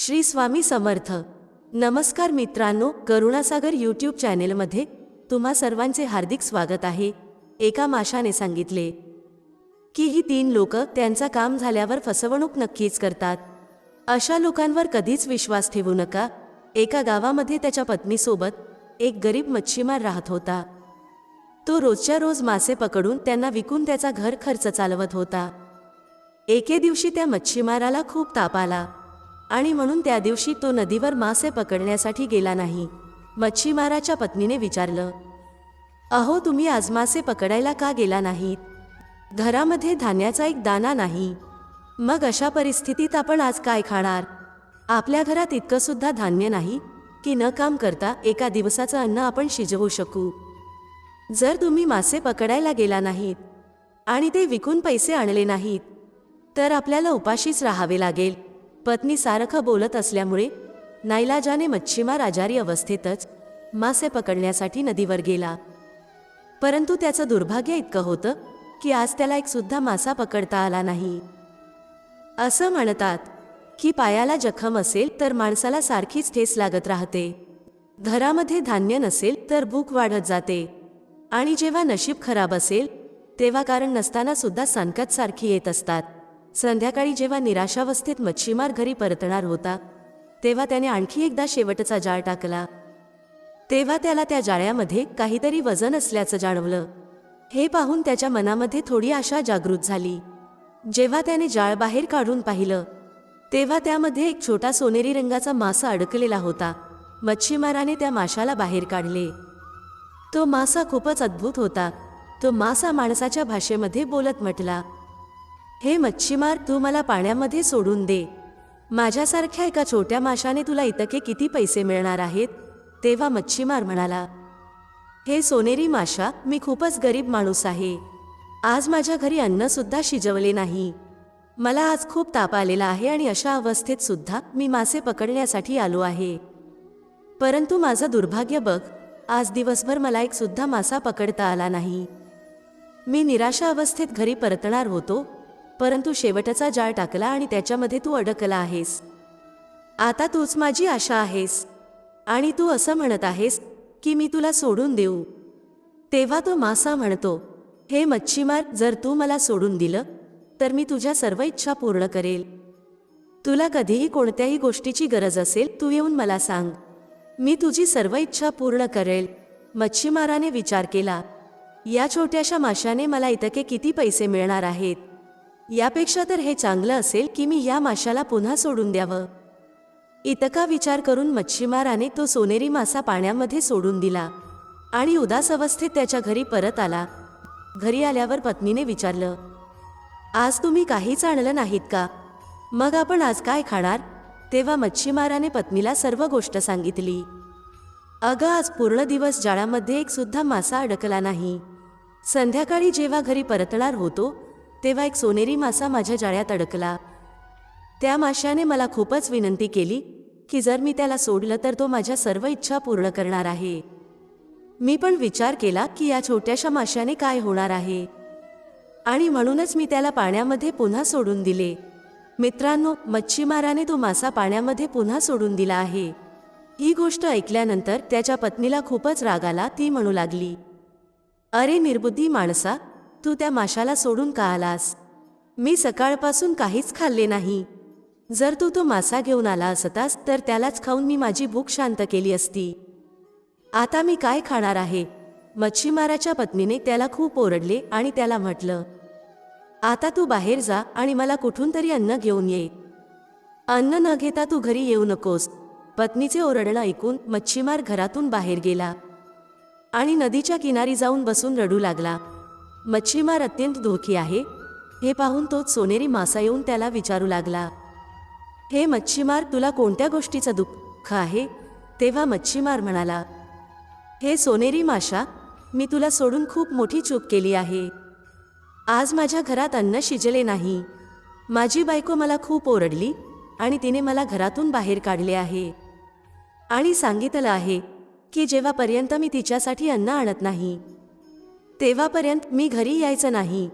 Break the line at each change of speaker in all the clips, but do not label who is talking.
श्री स्वामी समर्थ. नमस्कार मित्रांनो करुणासागर यूट्यूब चॅनेलमध्ये तुम्हा सर्वांचे हार्दिक स्वागत आहे. एका माशाने सांगितले की ही तीन लोक त्यांचा काम झाल्यावर फसवणूक नक्कीच करतात. अशा लोकांवर कधीच विश्वास ठेवू नका. एका गावामध्ये त्याच्या पत्नीसोबत एक गरीब मच्छीमार राहत होता. तो रोजच्या रोज मासे पकडून त्यांना विकून त्याचा घर खर्च चालवत होता. एके दिवशी त्या मच्छीमाराला खूप ताप आला. आणि म्हणून त्या दिवशी तो नदीवर मासे पकडण्यासाठी गेला नाही. मच्छीमाराच्या पत्नीने विचारलं अहो तुम्ही आज मासे पकडायला का गेला नाहीत? घरामध्ये धान्याचा एक दाना नाही. मग अशा परिस्थितीत आपण आज काय खाणार? आपल्या घरात इतकंसुद्धा धान्य नाही की न काम करता एका दिवसाचं अन्न आपण शिजवू शकू. जर तुम्ही मासे पकडायला गेला नाहीत आणि ते विकून पैसे आणले नाहीत तर आपल्याला उपाशीच राहावे लागेल. पत्नी सारखं बोलत असल्यामुळे नाईलाजाने मच्छीमार आजारी अवस्थेतच मासे पकडण्यासाठी नदीवर गेला. परंतु त्याचं दुर्भाग्य इतकं होतं की आज त्याला एक सुद्धा मासा पकडता आला नाही. असं म्हणतात की पायाला जखम असेल तर माणसाला सारखीच ठेस लागत राहते. घरामध्ये धान्य नसेल तर भूक वाढत जाते. आणि जेव्हा नशीब खराब असेल तेव्हा कारण नसताना सुद्धा संकट सारखी येत असतात. संध्याकाळी जेव्हा निराशावस्थेत मच्छीमार घरी परतणार होता तेव्हा त्याने आणखी एकदा शेवटचा जाळ टाकला. तेव्हा त्याला त्या जाळ्यामध्ये काहीतरी वजन असल्याचं जाणवलं. हे पाहून त्याच्या मनामध्ये थोडी आशा जागृत झाली. जेव्हा त्याने जाळ बाहेर काढून पाहिलं तेव्हा त्यामध्ये एक छोटा सोनेरी रंगाचा मासा अडकलेला होता. मच्छीमाराने त्या माशाला बाहेर काढले. तो मासा खूपच अद्भुत होता. तो मासा माणसाच्या भाषेमध्ये बोलत म्हटला हे मच्छीमार तू मला पाण्यामध्ये सोडून दे. माझ्यासारख्या एका छोट्या माशाने तुला इतके किती पैसे मिळणार आहेत? तेव्हा मच्छीमार म्हणाला हे सोनेरी माशा मी खूपच गरीब माणूस आहे. आज माझ्या घरी अन्नसुद्धा शिजवले नाही. मला आज खूप ताप आलेला आहे आणि अशा अवस्थेत सुद्धा मी मासे पकडण्यासाठी आलो आहे. परंतु माझं दुर्भाग्य बघ आज दिवसभर मला एक सुद्धा मासा पकडता आला नाही. मी निराशा अवस्थेत घरी परतणार होतो परंतु शेवटचा जाळ टाकला आणि त्याच्यामध्ये तू अडकला आहेस. आता तूच माझी आशा आहेस. आणि तू असं म्हणत आहेस की मी तुला सोडून देऊ. तेव्हा तो मासा म्हणतो हे मच्छीमार जर तू मला सोडून दिलं तर मी तुझ्या सर्व इच्छा पूर्ण करेल. तुला कधीही कोणत्याही गोष्टीची गरज असेल तू येऊन मला सांग. मी तुझी सर्व इच्छा पूर्ण करेल. मच्छीमाराने विचार केला. या छोट्याशा माशाने मला इतके किती पैसे मिळणार आहेत? यापेक्षा तर हे चांगलं असेल की मी या माशाला पुन्हा सोडून द्यावं. इतका विचार करून मच्छीमाराने तो सोनेरी मासा पाण्यामध्ये सोडून दिला आणि उदास अवस्थेत त्याच्या घरी परत आला. घरी आल्यावर पत्नीने विचारलं आज तुम्ही काहीच आणलं नाहीत का? मग आपण आज काय खाणार? तेव्हा मच्छीमाराने पत्नीला सर्व गोष्ट सांगितली. अगं आज पूर्ण दिवस जाळ्यामध्ये एक सुद्धा मासा अडकला नाही. संध्याकाळी जेव्हा घरी परतणार होतो तेव्हा एक सोनेरी मासा माझ्या जाळ्यात अडकला. त्या माशाने मला खूपच विनंती केली की जर मी त्याला सोडलं तर तो माझ्या सर्व इच्छा पूर्ण करणार आहे. मी पण विचार केला की या छोट्याशा माशाने काय होणार आहे? आणि म्हणूनच मी त्याला पाण्यामध्ये पुन्हा सोडून दिले. मित्रांनो मच्छीमाराने तो मासा पाण्यामध्ये पुन्हा सोडून दिला आहे. ही गोष्ट ऐकल्यानंतर त्याच्या पत्नीला खूपच राग आला ती म्हणू लागली अरे निर्बुद्धी माणसा तू त्या माशाला सोडून का आलास? मी सकाळपासून काहीच खाल्ले नाही. जर तू तो मासा घेऊन आला असतास तर त्यालाच खाऊन मी माझी भूक शांत केली असती. आता मी काय खाणार आहे? मच्छीमाराच्या पत्नीने त्याला खूप ओरडले आणि त्याला म्हटलं आता तू बाहेर जा आणि मला कुठून तरी अन्न घेऊन ये. अन्न न घेता तू घरी येऊ नकोस. पत्नीचे ओरडणं ऐकून मच्छीमार घरातून बाहेर गेला आणि नदीच्या किनारी जाऊन बसून रडू लागला. मच्छीमार अत्यंत दुःखी आहे. हे पाहून तोच सोनेरी मासा येऊन त्याला विचारू लागला. हे मच्छीमार तुला कोणत्या गोष्टीचं दुःख आहे? तेव्हा मच्छीमार म्हणाला हे सोनेरी माशा मी तुला सोडून खूप मोठी चूक केली आहे. आज माझ्या घरात अन्न शिजले नाही. माझी बायको मला खूप ओरडली आणि तिने मला घरातून बाहेर काढले आहे. आणि सांगितलं आहे की जेव्हापर्यंत मी तिच्यासाठी अन्न आणत नाही तेव्हापर्यंत मी घरी यायचं नाही.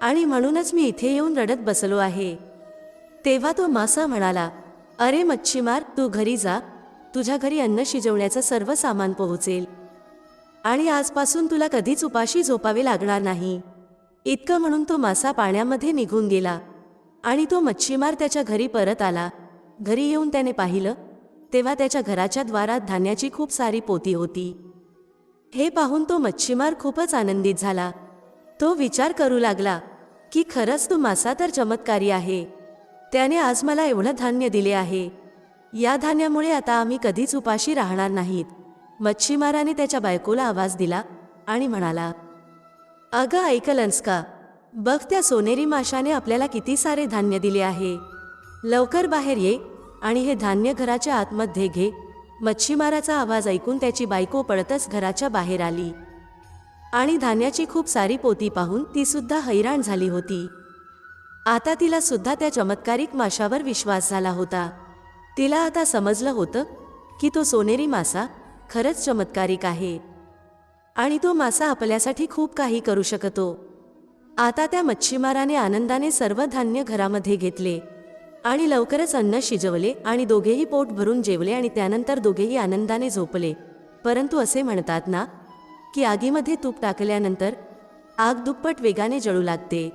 आणि म्हणूनच मी इथे येऊन रडत बसलो आहे. तेव्हा तो मासा म्हणाला अरे मच्छीमार तू घरी जा. तुझ्या घरी अन्न शिजवण्याचं सर्व सामान पोहोचेल. आणि आजपासून तुला कधीच उपाशी झोपावे लागणार नाही. इतकं म्हणून तो मासा पाण्यामध्ये निघून गेला. आणि तो मच्छीमार त्याच्या घरी परत आला. घरी येऊन त्याने पाहिलं तेव्हा त्याच्या घराच्या द्वारात धान्याची खूप सारी पोती होती. हे पाहून तो मच्छीमार खूपच आनंदित झाला. तो विचार करू लागला की खरंच तो मासा तर चमत्कारी आहे. त्याने आज मला एवढं धान्य दिले आहे. या धान्यामुळे आता आम्ही कधीच उपाशी राहणार नाहीत. मच्छीमाराने त्याच्या बायकोला आवाज दिला आणि म्हणाला अगं ऐकलंस का बघ त्या सोनेरी माशाने आपल्याला किती सारे धान्य दिले आहे. लवकर बाहेर ये आणि हे धान्य घराच्या आतमध्ये घे. मच्छीमाराचा आवाज ऐकून त्याची बायको पळतच घराच्या बाहेर आली. आणि धान्याची खूप सारी पोती पाहून ती सुद्धा हैराण झाली होती. आता तिला सुद्धा त्या चमत्कारिक माशावर विश्वास झाला होता. तिला आता समजलं होतं की तो सोनेरी मासा खरंच चमत्कारिक आहे. आणि तो मासा आपल्यासाठी खूप काही करू शकतो. आता त्या मच्छीमाराने आनंदाने सर्व धान्य घरामध्ये घेतले. आणि लवकरच अन्न शिजवले आणि दोघेही पोट भरून जेवले आणि त्यानंतर दोघेही आनंदाने झोपले. परंतु असे म्हणतात ना की आगीमध्ये तूप टाकल्यानंतर आग दुप्पट वेगाने जळू लागते.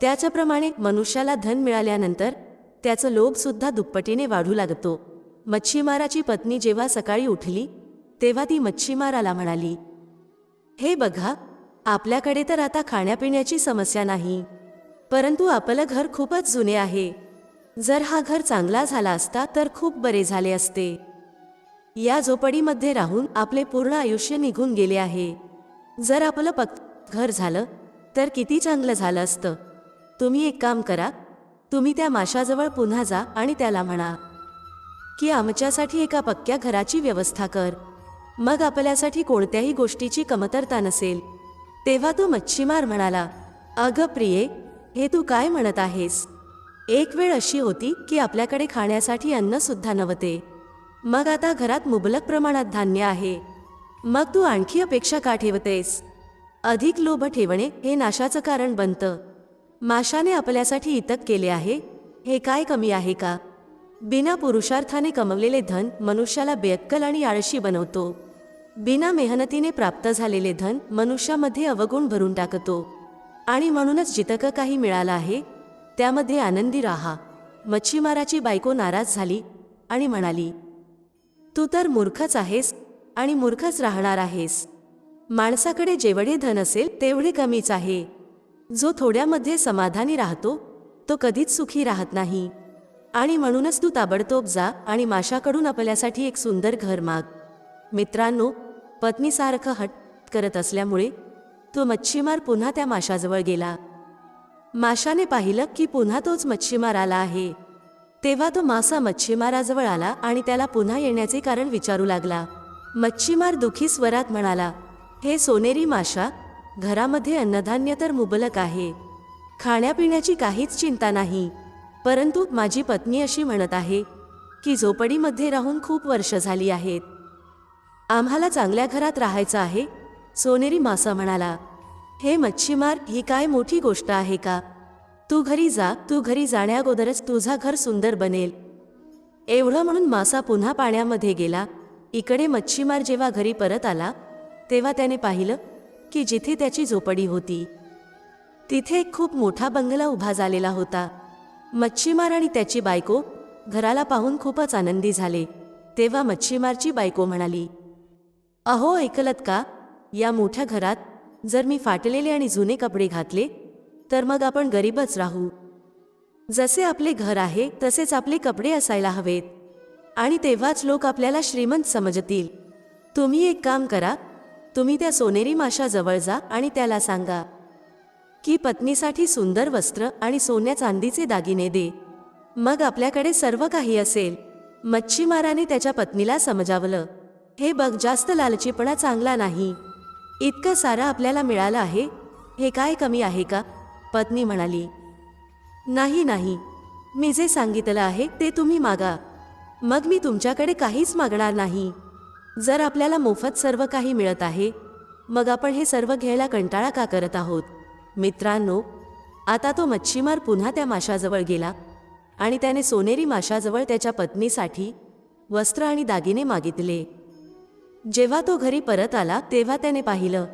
त्याच्याप्रमाणे मनुष्याला धन मिळाल्यानंतर त्याचं लोभसुद्धा दुप्पटीने वाढू लागतो. मच्छीमाराची पत्नी जेव्हा सकाळी उठली तेव्हा ती मच्छीमाराला म्हणाली हे बघा आपल्याकडे तर आता खाण्यापिण्याची समस्या नाही. परंतु आपलं घर खूपच जुने आहे. जर हा घर चांगला झाला असता तर खूप बरे झाले असते. या झोपडीमध्ये राहून आपले पूर्ण आयुष्य निघून गेले आहे. जर आपलं पक् घर झालं तर किती चांगलं झालं असतं. तुम्ही एक काम करा तुम्ही त्या माशाजवळ पुन्हा जा आणि त्याला म्हणा की आमच्यासाठी एका पक्क्या घराची व्यवस्था कर. मग आपल्यासाठी कोणत्याही गोष्टीची कमतरता नसेल. तेव्हा तो मच्छीमार म्हणाला अगं प्रिये हे तू काय म्हणत आहेस? एक वेळ अशी होती की आपल्याकडे खाण्यासाठी अन्न सुद्धा नव्हते. मग आता घरात मुबलक प्रमाणात धान्य आहे. मग तू आणखी अपेक्षा का ठेवतेस? अधिक लोभ ठेवणे हे नाशाचं कारण बनतं. माशाने आपल्यासाठी इतक केले आहे हे काय कमी आहे का? बिना पुरुषार्थाने कमवलेले धन मनुष्याला बेअक्कल आणि आळशी बनवतो. बिना मेहनतीने प्राप्त झालेले धन मनुष्यामध्ये अवगुण भरून टाकतो. आणि म्हणूनच जितकं काही मिळालं आहे त्यामध्ये आनंदी राहा. मच्छीमाराची बायको नाराज झाली आणि म्हणाली तू तर मूर्खच आहेस आणि मूर्खच राहणार आहेस. माणसाकडे जेवढे धन असेल तेवढे कमीच आहे. जो थोड्यामध्ये समाधानी राहतो तो कधीच सुखी राहत नाही. आणि म्हणूनच तू ताबडतोब जा आणि माशाकडून आपल्यासाठी एक सुंदर घर माग. मित्रांनो पत्नीसारखं हट करत असल्यामुळे तो मच्छीमार पुन्हा त्या माशाजवळ गेला. माशाने पाहिलं की पुन्हा तोच मच्छीमार आला आहे. तेव्हा तो मासा मच्छीमाराजवळ आला आणि त्याला पुन्हा येण्याचे कारण विचारू लागला. मच्छीमार दुखी स्वरात म्हणाला हे सोनेरी माशा घरामध्ये अन्नधान्य तर मुबलक आहे. खाण्यापिण्याची काहीच चिंता नाही. परंतु माझी पत्नी अशी म्हणत आहे की झोपडीमध्ये राहून खूप वर्ष झाली आहेत. आम्हाला चांगल्या घरात राहायचं आहे सोनेरी मासा म्हणाला. हे मच्छीमार ही काय मोठी गोष्ट आहे का? तू घरी जा तू घरी जाण्याअगोदरच तुझा घर सुंदर बनेल. एवढं म्हणून मासा पुन्हा पाण्यामध्ये गेला. इकडे मच्छीमार जेव्हा घरी परत आला तेव्हा त्याने पाहिलं की जिथे त्याची झोपडी होती तिथे एक खूप मोठा बंगला उभा झालेला होता. मच्छीमार आणि त्याची बायको घराला पाहून खूपच आनंदी झाले. तेव्हा मच्छीमारची बायको म्हणाली अहो ऐकलत का? या मोठ्या घरात जर मी फाटलेले आणि जुने कपडे घातले तर मग आपण गरीबच राहू. जसे आपले घर आहे तसेच आपले कपडे असायला हवेत. आणि तेव्हाच लोक आपल्याला श्रीमंत समजतील. तुम्ही एक काम करा तुम्ही त्या सोनेरी माशाजवळ जा आणि त्याला सांगा की पत्नीसाठी सुंदर वस्त्र आणि सोन्या चांदीचे दागिने दे. मग आपल्याकडे सर्व काही असेल. मच्छीमाराने त्याच्या पत्नीला समजावलं हे बघ जास्त लालचीपणा चांगला नाही. इतकं सारं आपल्याला मिळालं आहे? हे काय कमी आहे का? पत्नी म्हणाली नाही नाही. मी जे सांगितलं आहे ते तुम्ही मागा. मग मी तुमच्याकडे काहीच मागणार नाही. जर आपल्याला मोफत सर्व काही मिळत आहे मग आपण हे सर्व घ्यायला कंटाळा का करत आहोत? मित्रांनो आता तो मच्छीमार पुन्हा त्या माशाजवळ गेला आणि त्याने सोनेरी माशाजवळ त्याच्या पत्नीसाठी वस्त्र आणि दागिने मागितले. जेव्हा तो घरी परत आला तेव्हा त्याने पाहिलं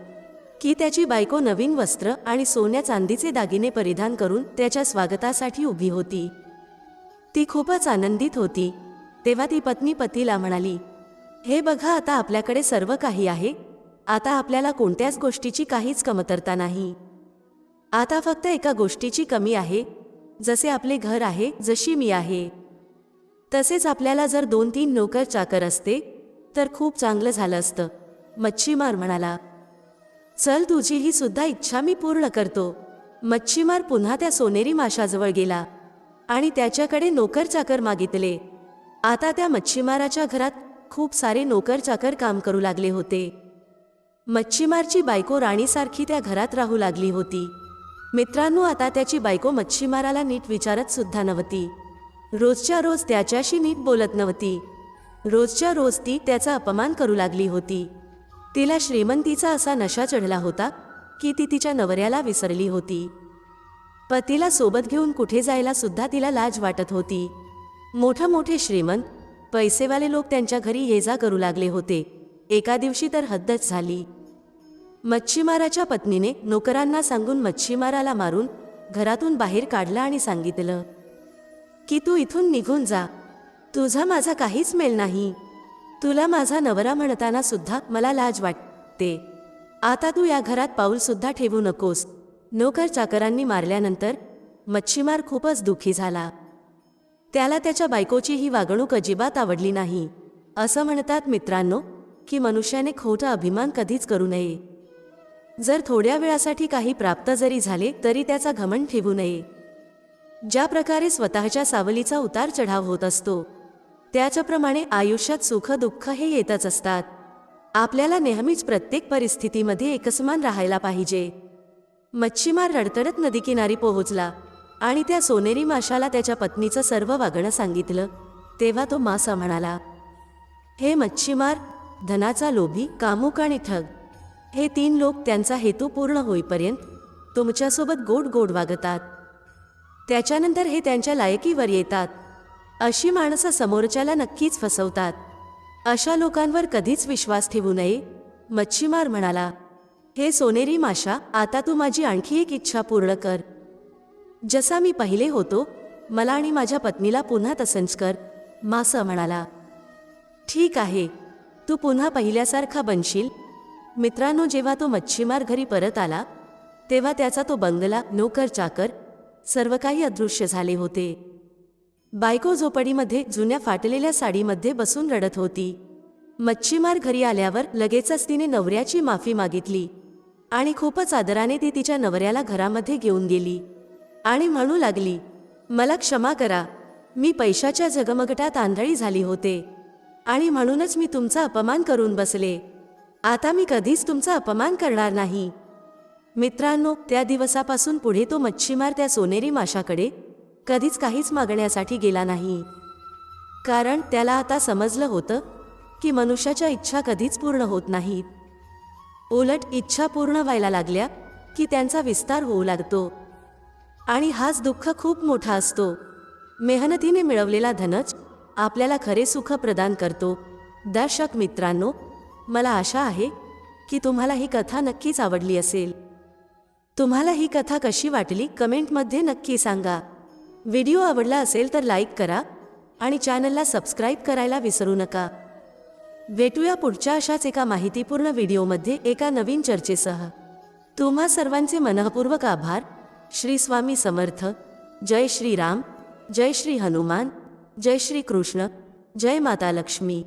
की त्याची बायको नवीन वस्त्र आणि सोन्या चांदीचे दागिने परिधान करून त्याच्या स्वागतासाठी उभी होती. ती खूपच आनंदित होती. तेव्हा ती पत्नी पतीला म्हणाली हे बघा आता आपल्याकडे सर्व काही आहे. आता आपल्याला कोणत्याच गोष्टीची काहीच कमतरता नाही. आता फक्त एका गोष्टीची कमी आहे. जसे आपले घर आहे जशी मी आहे. तसेच आपल्याला जर दोन तीन नोकर चाकर असते तर खूप चांगलं झालं असतं. मच्छीमार म्हणाला चल तुझी ही सुद्धा इच्छा मी पूर्ण करतो. मच्छीमार पुन्हा त्या सोनेरी माशाजवळ गेला आणि त्याच्याकडे नोकर चाकर मागितले. आता त्या मच्छीमाराच्या घरात खूप सारे नोकर चाकर काम करू लागले होते. मच्छीमारची बायको राणीसारखी त्या घरात राहू लागली होती. मित्रांनो आता त्याची बायको मच्छीमाराला नीट विचारत सुद्धा नव्हती. रोजच्या रोज त्याच्याशी नीट बोलत नव्हती. रोजच्या रोज ती त्याचा अपमान करू लागली होती. तिला श्रीमंतीचा असा नशा चढला होता की ती तिच्या नवऱ्याला विसरली होती. पतीला सोबत घेऊन कुठे जायला सुद्धा तिला लाज वाटत होती. मोठं मोठे श्रीमंत पैसेवाले लोक त्यांच्या घरी ये जा करू लागले होते. एका दिवशी तर हद्दच झाली. मच्छीमाराच्या पत्नीने नोकरांना सांगून मच्छीमाराला मारून घरातून बाहेर काढलं आणि सांगितलं की तू इथून निघून जा. तुझा माझा काहीच मेल नाही. तुला माझा नवरा म्हणताना सुद्धा मला लाज वाटते. आता तू या घरात पाऊलसुद्धा ठेवू नकोस. नोकर चाकरांनी मारल्यानंतर मच्छीमार खूपच दुःखी झाला. त्याला त्याच्या बायकोची ही वागणूक अजिबात आवडली नाही. असं म्हणतात मित्रांनो की मनुष्याने खोटा अभिमान कधीच करू नये. जर थोड्या वेळासाठी काही प्राप्त जरी झाले तरी त्याचा घमंड ठेवू नये. ज्या प्रकारे स्वतःच्या सावलीचा उतार चढाव होत असतो त्याच्याप्रमाणे आयुष्यात सुख दुःख हे येतच असतात. आपल्याला नेहमीच प्रत्येक परिस्थितीमध्ये एकसमान राहायला पाहिजे. मच्छीमार रडतडत नदीकिनारी पोहोचला आणि त्या सोनेरी माशाला त्याच्या पत्नीचं सर्व वागणं सांगितलं. तेव्हा तो मासा म्हणाला हे मच्छीमार धनाचा लोभी कामुक आणि ठग हे तीन लोक त्यांचा हेतू पूर्ण होईपर्यंत तुमच्यासोबत गोड गोड वागतात. त्याच्यानंतर हे त्यांच्या लायकीवर येतात. अशी माणसं समोरच्याला नक्कीच फसवतात. अशा लोकांवर कधीच विश्वास ठेवू नये मच्छीमार म्हणाला. हे सोनेरी माशा आता तू माझी आणखी एक इच्छा पूर्ण कर. जसा मी पहिले होतो मला आणि माझ्या पत्नीला पुन्हा तसंच कर मासा म्हणाला. ठीक आहे तू पुन्हा पहिल्यासारखा बनशील. मित्रांनो जेव्हा तो मच्छीमार घरी परत आला तेव्हा त्याचा तो बंगला नोकर चाकर सर्व काही अदृश्य झाले होते. बायको झोपडीमध्ये जुन्या फाटलेल्या साडीमध्ये बसून रडत होती. मच्छीमार घरी आल्यावर लगेचच तिने नवऱ्याची माफी मागितली आणि खूपच आदराने ती तिच्या नवऱ्याला घरामध्ये घेऊन गेली आणि म्हणू लागली मला क्षमा करा. मी पैशाच्या जगमगटात आंधळी झाली होते आणि म्हणूनच मी तुमचा अपमान करून बसले. आता मी कधीच तुमचा अपमान करणार नाही. मित्रांनो त्या दिवसापासून पुढे तो मच्छीमार त्या सोनेरी माशाकडे कधीच काहीच मागण्यासाठी गेला नाही. कारण त्याला आता समजलं होतं की मनुष्याच्या इच्छा कधीच पूर्ण होत नाहीत. उलट इच्छा पूर्ण व्हायला लागल्या की त्यांचा विस्तार होऊ लागतो. आणि हाच दुःख खूप मोठा असतो. मेहनतीने मिळवलेला धनच आपल्याला खरे सुख प्रदान करतो. दर्शक मित्रांनो मला आशा आहे की तुम्हाला ही कथा नक्कीच आवडली असेल. तुम्हाला ही कथा कशी वाटली कमेंटमध्ये नक्की सांगा. व्हिडिओ आवडला असेल तर लाईक करा आणि चॅनलला सबस्क्राईब करायला विसरू नका. भेटूया पुढच्या अशाच एका माहितीपूर्ण व्हिडिओमध्ये एका नवीन चर्चेसह. तुम्हा सर्वांचे मनःपूर्वक आभार. श्री स्वामी समर्थ. जय श्री राम. जय श्री हनुमान. जय श्री कृष्ण. जय माता लक्ष्मी.